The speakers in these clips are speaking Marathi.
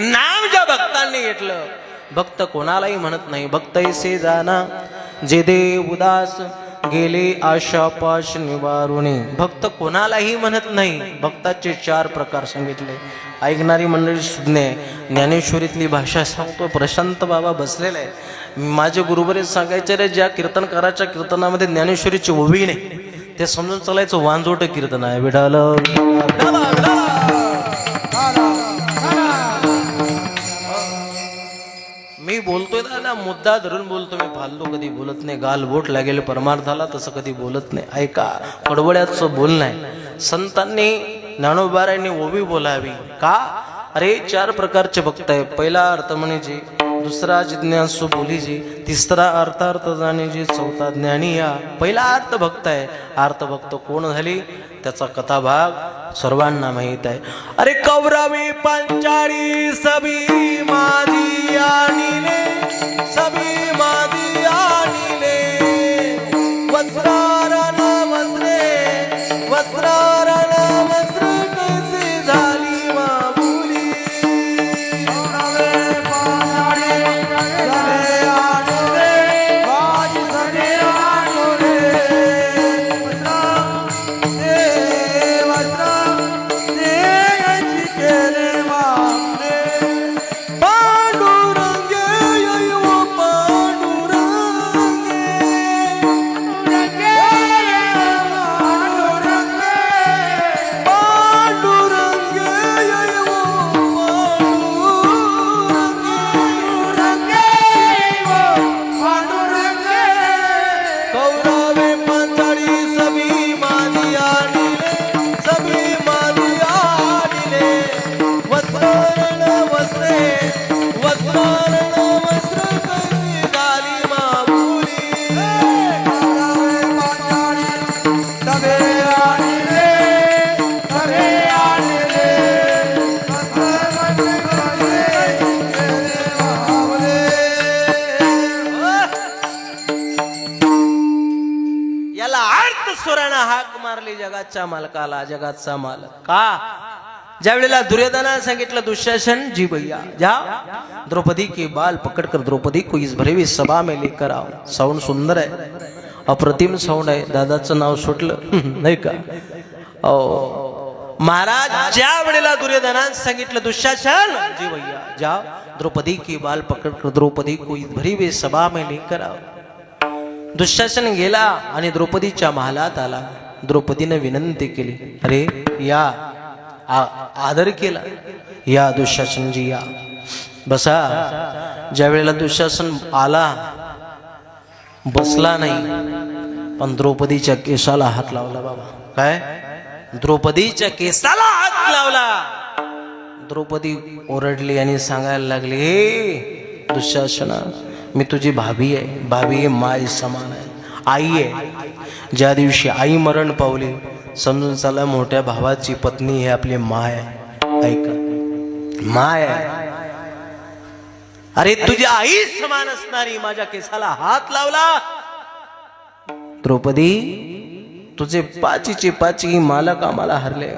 नाम ज्या भक्तांनी घेतलं भक्त कोणालाही म्हणत नाही भक्त ऐसे जाना. जे देव उदास गेले आशा पाश निवारुणे भक्त कोणालाही म्हणत नाही भक्ताचे चार प्रकार सांगितले. ऐकणारी मंडळी सुज्ञ आहे ज्ञानेश्वरीतली भाषा सांगतो प्रशांत बाबा बसलेला आहे माझे गुरुबरे सांगायचे रे ज्या कीर्तनकाराच्या कीर्तनामध्ये ज्ञानेश्वरीची ओवी नाही ते समजून चालायचं वांजोट कीर्तन आहे. विडाल. ना मुद्दा धरून बोलतो मी. फालतू कधी बोलत नाही. गाल बोट लागेल परमार्थाला तसं कधी बोलत नाही. ऐका कडवड्याचं बोलणं आहे संतांनी ज्ञानोबारायांनी ओवी बोलावी. का? अरे चार प्रकारचे भक्त आहे पहिला अर्थ म्हणजे दुसरा जिज्ञासू बोलीजी तिसरा अर्थार्थ जाणीजी चौथा ज्ञानी या. पहिला अर्थ भक्त आहे अर्थ भक्त कोण झाली? त्याचा कथाभाग सर्वांना माहीत आहे. अरे कौरवी पंचारी सभी माझी आणि सभी माझी मारली जगाच्या मालकाला जगाचा मालक. का? ज्या वेळेला दुर्योधनाने सांगितलं दुःशासन जी भैया जा. द्रौपदी के बाल पकडकर द्रौपदी को इस भरेवी सभा में लेकर आओ. साऊंड सुंदर आहे अप्रतिम साऊंड आहे दादाचं नाव सुटलं. नाही का? ओ. महाराज ज्या वेळेला दुर्योधनाने सांगितलं दुःशासन जी भैया जा. द्रौपदी के बाल पकडकर द्रौपदी को इस भरेवी सभा में लेकर आओ. दुःशासन गेला आणि द्रौपदीच्या महालात आला. द्रौपदीनं विनंती केली अरे या आ- आदर केला या दुःशासनजी या. बसा ज्या वेळेला दुःशासन आला बसला नाही पण द्रौपदीच्या केसाला हात लावला बाबा काय? द्रौपदीच्या केसाला हात लावला. द्रौपदी ओरडली आणि सांगायला लागली हे दुःशासना मी तुझी भाभी आहे भाभी माय समान आहे आई आहे ज्या दिवशी आई मरण पावली समजून चला मोठ्या भावाची पत्नी हे आपली माय ऐका. माय अरे तुझी आई समान असणारी माझ्या केसाला हात लावला. द्रौपदी तुझे पाचीचे पाची मालक आम्हाला हरले.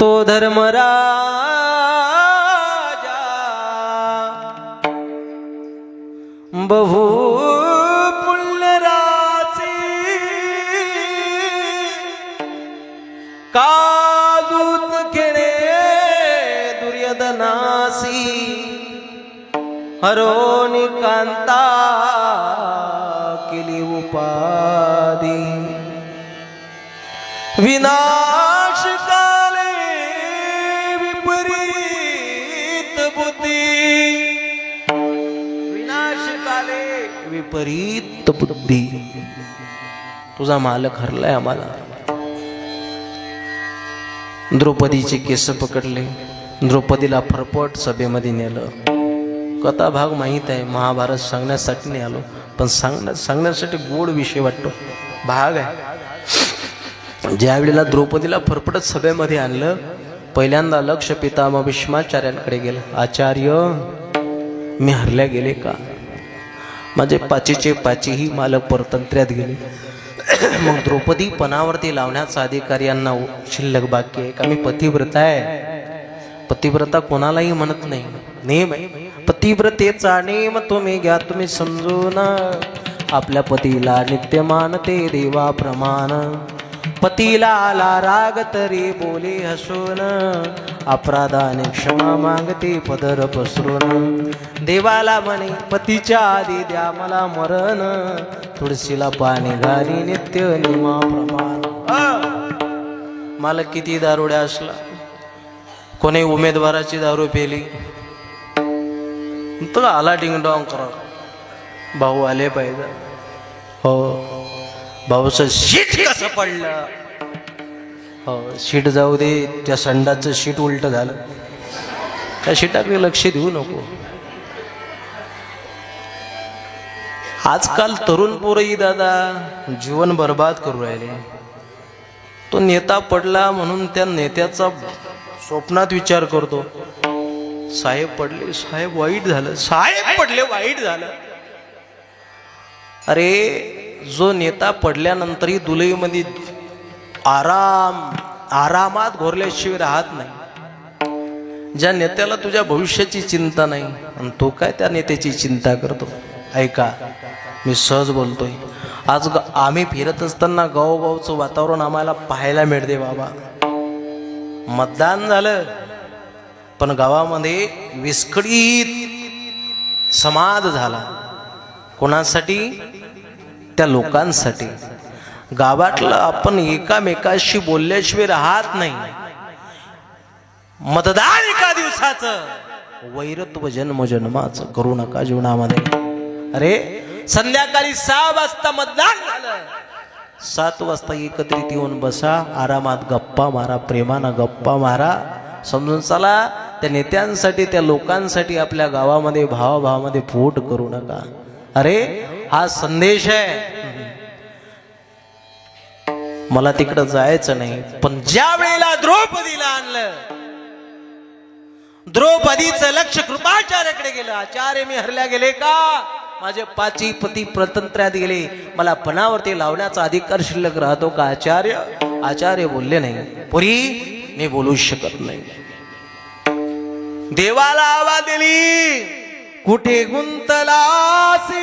तो धर्मराजा बहु हरोनी कांता केली उपाधी. विनाश काले विपरीत बुद्धी. विनाश काले विपरीत बुद्धी. तुझा मालक हरलाय आम्हाला. द्रौपदीचे केस पकडले. द्रौपदीला फरपट सभेमध्ये नेलं. कथा भाग माहीत आहे. महाभारत सांगण्यासाठी नाही आलो पण सांगण्या सांगण्यासाठी गोड विषय वाटतो. भाग आहे. ज्या वेळेला द्रौपदीला फरफटत सभेमध्ये आणलं पहिल्यांदा लक्ष पितामह भीष्माचार्यांकडे गेलं. आचार्य मी हरल्या गेले का? माझे पाचीचे पाचीही मालक परतंत्र्यात गेले. मग द्रौपदी पणावरती लावण्याचा अधिकार यांना शिल्लक बाकी आहे का? मी पतिव्रता आहे. पतिव्रता कोणालाही म्हणत नाही. नेम आहे पतिव्रतेचा नेम तुम्ही घ्या तुम्ही समजून. आपल्या पतीला नित्य मानते देवा प्रमाण. पतीला आला राग तरी बोले हसून. अपराधाने क्षमा मागते पदर पसरून. देवाला म्हणे पतीच्या आधी द्या मला मरण. तुळशीला पाणी घाली नित्य नियमाप्रमाण मला किती दारुड्या असला. कोणी उमेदवाराची दारू पेली. तर आला डिंगडॉंग करा. भाऊ आले पाहिजे. हो. भाऊचं शीट कसं पडलं? हो शीट जाऊ दे. त्या संडाचं शीट उलट झालं. त्या शीटाकडे लक्ष देऊ नको. आजकाल तरुण पोरही दादा जीवन बर्बाद करू राहिले. तो नेता पडला म्हणून त्या नेत्याचा स्वप्नात विचार करतो. साहेब पडले साहेब वाईट झालं साहेब पडले वाईट झालं. अरे जो नेता पडल्यानंतरही दुलईमध्ये आराम आरामात घोरल्याशिवाय राहत नाही. ज्या नेत्याला तुझ्या भविष्याची चिंता नाही आणि तो काय त्या नेत्याची चिंता करतो? ऐका मी सहज बोलतोय. आज ग- आम्ही फिरत असताना गावोगावचं वातावरण आम्हाला पाहायला मिळते बाबा. मतदान झालं. पण गावामध्ये विस्कळीत समाज झाला. कोणासाठी? त्या लोकांसाठी. गावातलं आपण एकामेकाशी बोलल्याशिवाय राहत नाही. मतदान एका दिवसाचं. वैरत्व जन्म जन्माचं. करू नका जीवनामध्ये. अरे संध्याकाळी सहा वाजता मतदान झालं. सात वाजता एकत्रित येऊन बसा. आरामात गप्पा मारा प्रेमानं गप्पा मारा. समजून चला त्या नेत्यांसाठी त्या लोकांसाठी आपल्या गावामध्ये भावाभावामध्ये पोट करू नका. अरे हा संदेश आहे. मला तिकडं जायचं नाही पण ज्या वेळेला द्रौपदीला आणलं द्रौपदीचं लक्ष कृपाचार्याकडे गेलं. आचार्य मी हरल्या गेले का? माझे पाची पती प्रतंत्र्यात गेले. मला पणावरती लावण्याचा अधिकार शिल्लक राहतो का आचार्य? आचार्य बोलले नाही. पुरी मी बोलू शकत नाही. देवाला आवाज दिली. कुठे गुंतलासी?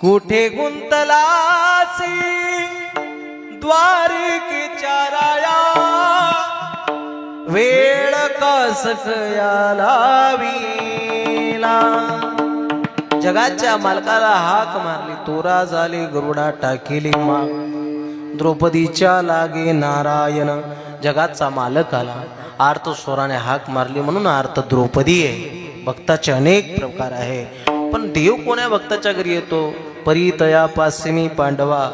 कुठे गुंतलासी द्वारिकेच्या राया? वेळ कसकया लावीला जगाच्या मालकाला हाक मारली तोरा झाली गरुडा टाकिली मा. द्रौपदीच्या लागे नारायण जगाचा मालक आला. आर्त स्वराने हाक मारली म्हणून आर्त द्रौपदी आहे. भक्ताचे अनेक प्रकार आहे. पण देव कोण्या भक्ताच्या घरी येतो? परितया पासिमी पांडवा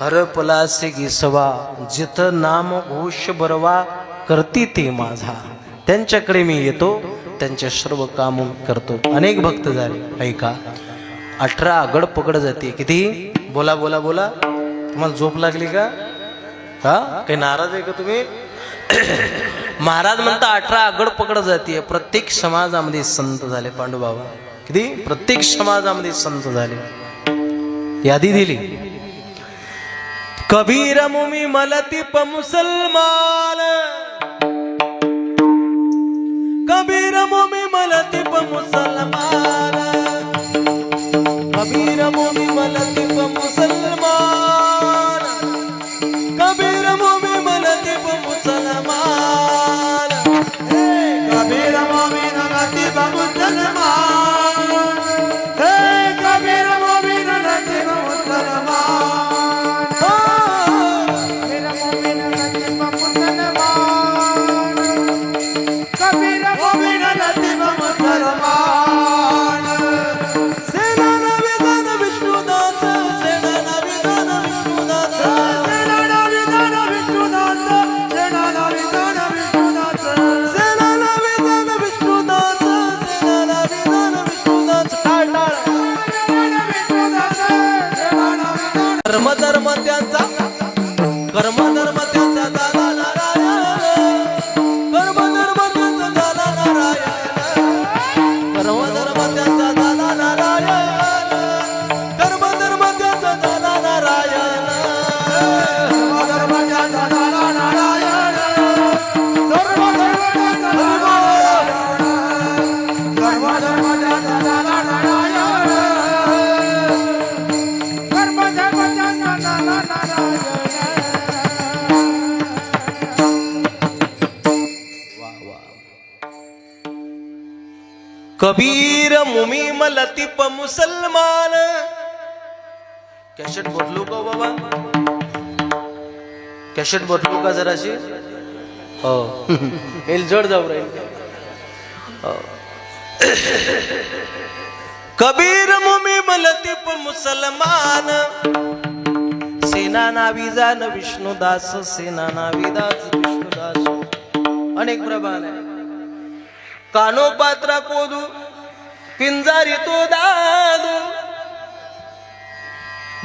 हरपलासे गिसवा. जिथं नाम घोष बरवा करती ते माझा. त्यांच्याकडे मी येतो. त्यांचे सर्व काम करतो. अनेक भक्त झाले. ऐका. अठरा आगड पकड जाते. किती? बोला बोला बोला. तुम्हाला झोप लागली का? हा? काही नाराज आहे का तुम्ही? महाराज म्हणता अठरा आगड पकड जाते प्रत्येक समाजामध्ये संत झाले. पांडुबाबा किती? प्रत्येक समाजामध्ये संत झाले. यादी दिली. कबीर मुमी मलतीप मुसलमान. धर्म धर्म त्या कबीर मुमीम लतीफ मुसलमान. कॅशेट बदलू का बाबा? कॅशेट बदलू का जराशी? हो. येईल जाऊ राहील. हो. कबीर मुमीम लतीफ मुसलमान. सेना नावी जान विष्णुदास सेना नावी दास विष्णुदास. अनेक प्रभान आहे. कानो पात्रा कोदू पिंजारी तो दादू.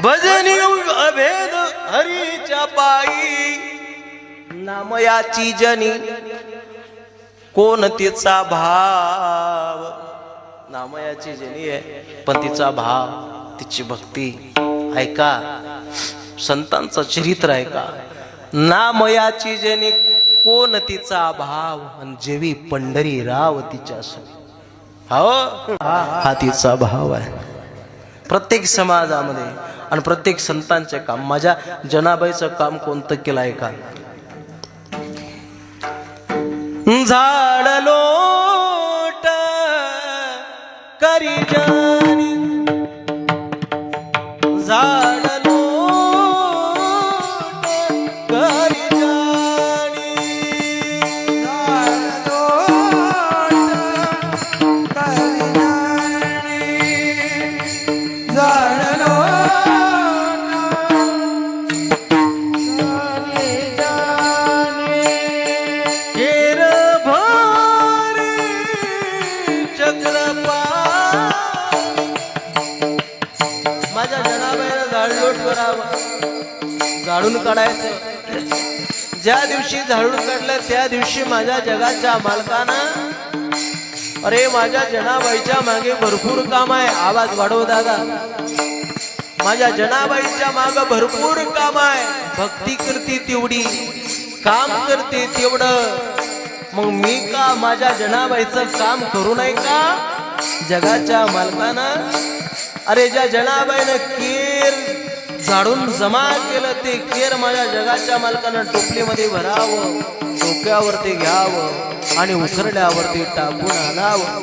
भजनी अभेद हरीच्या पायी. नामयाची जनी कोण तिचा भाव? नामयाची जनी आहे पण तिचा भाव तिची भक्ती. ऐका संतांचं चरित्र ऐका. नामयाची जनी कोण तिचा भाव जेवी पंढरी राव तिच्या हो? हा तिचा भाव आहे. प्रत्येक समाजामध्ये आणि प्रत्येक संतांचे काम माझ्या जनाबाईचं काम कोणतं केलं आहे का? झाड लोट करी जा काढायचं. ज्या दिवशी झाडून काढलं त्या दिवशी माझ्या जगाच्या मालकानं अरे माझ्या जनाबाईच्या मागे भरपूर काम आहे. आवाज वाढव दादा. माझ्या जनाबाईच्या माग भरपूर काम आहे. भक्ती करते तेवढी काम करते तेवढं. मग मी का माझ्या जनाबाईचं काम करू नये का? जगाच्या मालकानं? अरे ज्या जनाबाईनं केर झाडून जमा केलं ते केर माझ्या जगाच्या मालकानं टोपलीमध्ये भरावं डोक्यावरती घ्यावं आणि उसरड्यावरती टाकून आणावं.